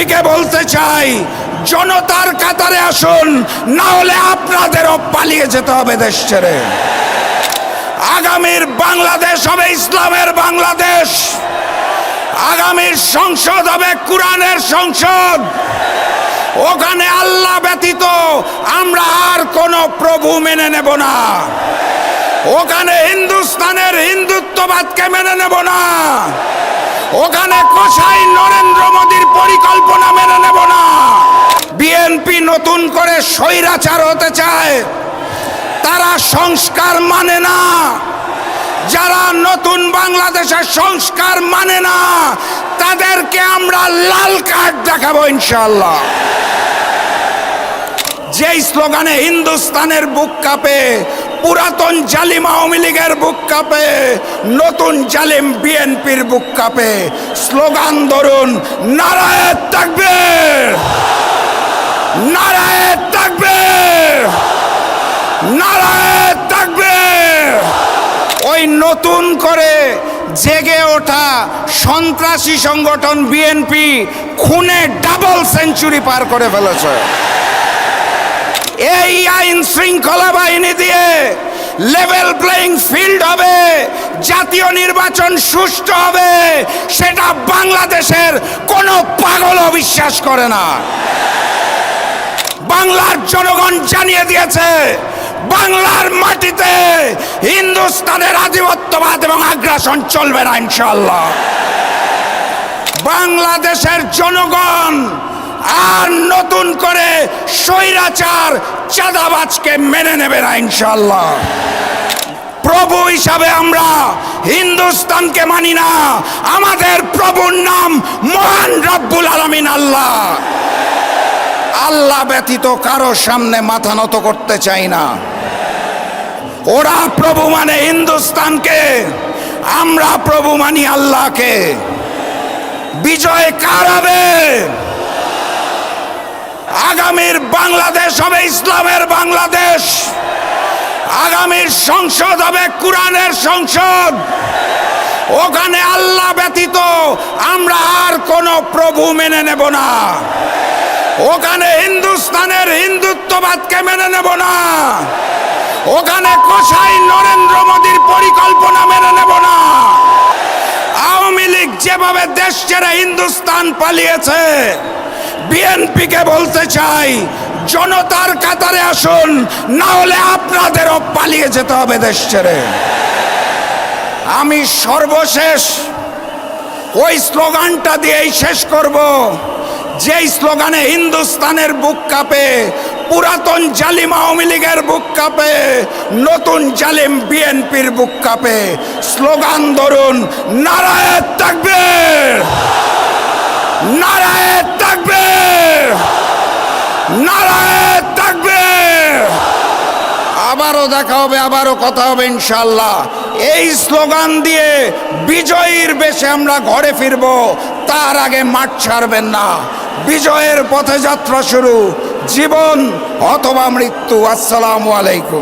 বিএনপিকে বলতে চাই, জনতার কাতারে আসুন, না হলে আপনাদেরও পালিয়ে যেতে হবে দেশ ছেড়ে। আগামীর বাংলাদেশ হবে ইসলামের বাংলাদেশ। আগামীর সংসদ হবে কোরআনের সংসদ। ওখানে আল্লাহ ব্যতীত আমরা আর কোনো প্রভু মেনে নেব না। ওখানে হিন্দুস্তানের হিন্দুত্ববাদকে মেনে নেব না। ওখানে কসাই নরেন্দ্র মোদীর পরিকল্পনা মেনে নেব না। বিএনপি নতুন করে স্বৈরাচার হতে চায়। তারা সংস্কার মানে না। যারা নতুন বাংলাদেশের সংস্কার মানে না, তাদেরকে আমরা লাল কার্ড দেখাবো ইনশাল্লাহ যেই স্লোগানে হিন্দুস্তানের বুক কাঁপে পুরাতন জালিম আওয়ামী লীগের বুক কাঁপে, নতুন জালিম বিএনপির বুক কাঁপে। স্লোগান ধরুন নারায়ণ থাকবে নারায়ণ থাকবে নারায়ণ থাকবে ওই নতুন করে জেগে ওঠা সন্ত্রাসী সংগঠন বিএনপি খুনে ডাবল সেঞ্চুরি পার করে ফেলেছে। এই আইন শৃঙ্খলা বাহিনী দিয়ে লেভেল প্লেইং ফিল্ড হবে, জাতীয় নির্বাচন সুষ্ঠু হবে, সেটা বাংলাদেশের কোনো পাগলও বিশ্বাস করে না। বাংলার জনগণ জানিয়ে দিয়েছে, বাংলার মাটিতে হিন্দুস্তানের আধিপত্যবাদ এবং আগ্রাসন চলবে না ইনশাল্লাহ বাংলাদেশের জনগণ আর নতুন করে স্বৈরাচার চাঁদাবাজকে মেনে নেবে না ইনশাল্লাহ প্রভু হিসাবে আমরা হিন্দুস্তানকে মানি না, আমাদের প্রভুর নাম মহান রব্বুল আলমিন আল্লাহ। আল্লাহ ব্যতীত কারও সামনে মাথা নত করতে চাই না। ওরা প্রভু মানে হিন্দুস্তানকে, আমরা প্রভু মানি আল্লাহকে। বিজয় কার হবে? আগামীর বাংলাদেশ হবে ইসলামের বাংলাদেশ। আগামীর সংসদ হবে কোরআনের সংসদ। ওখানে আল্লাহ ব্যতীত আমরা আর কোনো প্রভু মেনে নেব না। ওখানে হিন্দুস্তানের হিন্দুত্ববাদকে মেনে নেব না। ওখানে কসাই নরেন্দ্র মোদীর পরিকল্পনা মেনে নেব না। আওয়ামী লীগ যেভাবে দেশ ছেড়ে হিন্দুস্তান পালিয়েছে বিএনপিকে বলতে চাই, জনতার কাতারে আসুন, না হলে আপনাদেরও পালিয়ে যেতে হবে দেশ ছেড়ে। আমি সর্বশেষ ওই স্লোগানটা দিয়েই শেষ করব, যেই স্লোগানে হিন্দুস্তানের বুক কাঁপে, পুরাতন জালিম আওয়ামী লীগের বুক কাঁপে, নতুন জালিম বিএনপির বুক কাঁপে। স্লোগান ধরুন, নারায়ণ থাকবে নারায়ণ থাকবে। নারায়ণ থাকবে। আবারও দেখা হবে, আবারও কথা হবে ইনশাল্লাহ এই স্লোগান দিয়ে বিজয়ীর বেশে আমরা ঘরে ফিরব, তার আগে মাঠ ছাড়বেন না। বিজয়ের পথে যাত্রা শুরু, জীবন অথবা মৃত্যু। আসসালামু আলাইকুম।